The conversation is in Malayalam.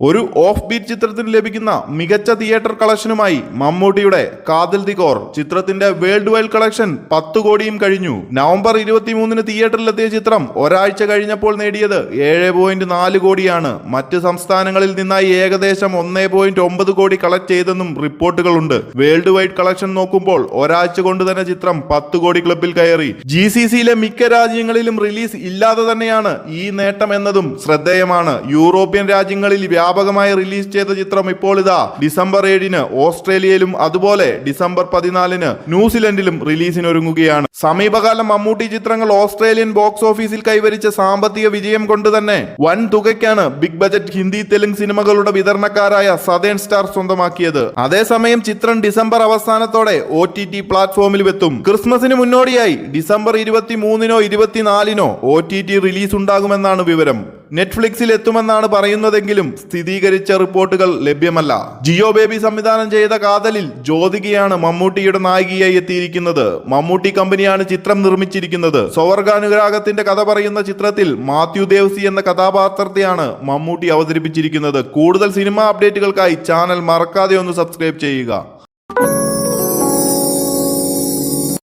ഒരു ഓഫ് ബീറ്റ് ചിത്രത്തിന് ലഭിക്കുന്ന മികച്ച തിയേറ്റർ കളക്ഷനുമായി മമ്മൂട്ടിയുടെ കാതിൽ ദി കോർ ചിത്രത്തിന്റെ വേൾഡ് വൈഡ് കളക്ഷൻ പത്ത് കോടിയും കഴിഞ്ഞു. നവംബർ ഇരുപത്തിമൂന്നിന് തിയേറ്ററിലെത്തിയ ചിത്രം ഒരാഴ്ച കഴിഞ്ഞപ്പോൾ നേടിയത് ഏഴ് പോയിന്റ് നാല് കോടിയാണ്. മറ്റ് സംസ്ഥാനങ്ങളിൽ നിന്നായി ഏകദേശം ഒന്നേ പോയിന്റ് ഒമ്പത് കോടി കളക്ട് ചെയ്തെന്നും റിപ്പോർട്ടുകളുണ്ട്. വേൾഡ് വൈഡ് കളക്ഷൻ നോക്കുമ്പോൾ ഒരാഴ്ച കൊണ്ട് തന്നെ ചിത്രം പത്ത് കോടി ക്ലബിൽ കയറി. ജി സി സിയിലെ മിക്ക രാജ്യങ്ങളിലും റിലീസ് ഇല്ലാതെ തന്നെയാണ് ഈ നേട്ടം എന്നതും ശ്രദ്ധേയമാണ്. യൂറോപ്യൻ രാജ്യങ്ങളിൽ വ്യാപകമായി റിലീസ് ചെയ്ത ചിത്രം ഇപ്പോൾ ഇതാ ഡിസംബർ ഏഴിന് ഓസ്ട്രേലിയയിലും അതുപോലെ ഡിസംബർ പതിനാലിന് ന്യൂസിലൻഡിലും റിലീസിനൊരുങ്ങുകയാണ്. സമീപകാലം മമ്മൂട്ടി ചിത്രങ്ങൾ ഓസ്ട്രേലിയൻ ബോക്സ് ഓഫീസിൽ കൈവരിച്ച സാമ്പത്തിക വിജയം കൊണ്ട് തന്നെ വൻ തുകയ്ക്കാണ് ബിഗ് ബജറ്റ് ഹിന്ദി തെലുങ്ക് സിനിമകളുടെ വിതരണക്കാരായ സദേൺ സ്റ്റാർ സ്വന്തമാക്കിയത്. അതേസമയം ചിത്രം ഡിസംബർ അവസാനത്തോടെ ഒ ടി ടി പ്ലാറ്റ്ഫോമിൽ എത്തും ക്രിസ്മസിന് മുന്നോടിയായി ഡിസംബർ ഇരുപത്തി മൂന്നിനോ ഇരുപത്തിനാലിനോ ഒ ടി ടി റിലീസ് ഉണ്ടാകുമെന്നാണ് വിവരം. നെറ്റ്ഫ്ലിക്സിൽ എത്തുമെന്നാണ് പറയുന്നതെങ്കിലും സ്ഥിരീകരിച്ച റിപ്പോർട്ടുകൾ ലഭ്യമല്ല. ജിയോ ബേബി സംവിധാനം ചെയ്ത കാതലിൽ ജ്യോതികയാണ് മമ്മൂട്ടിയുടെ നായികയായി എത്തിയിരിക്കുന്നത്. മമ്മൂട്ടി കമ്പനിയാണ് ചിത്രം നിർമ്മിച്ചിരിക്കുന്നത്. സ്വവർഗാനുരാഗത്തിന്റെ കഥ പറയുന്ന ചിത്രത്തിൽ മാത്യു ദേവ്സി എന്ന കഥാപാത്രത്തെയാണ് മമ്മൂട്ടി അവതരിപ്പിച്ചിരിക്കുന്നത്. കൂടുതൽ സിനിമ അപ്ഡേറ്റുകൾക്കായി ചാനൽ മറക്കാതെ ഒന്ന് സബ്സ്ക്രൈബ് ചെയ്യുക.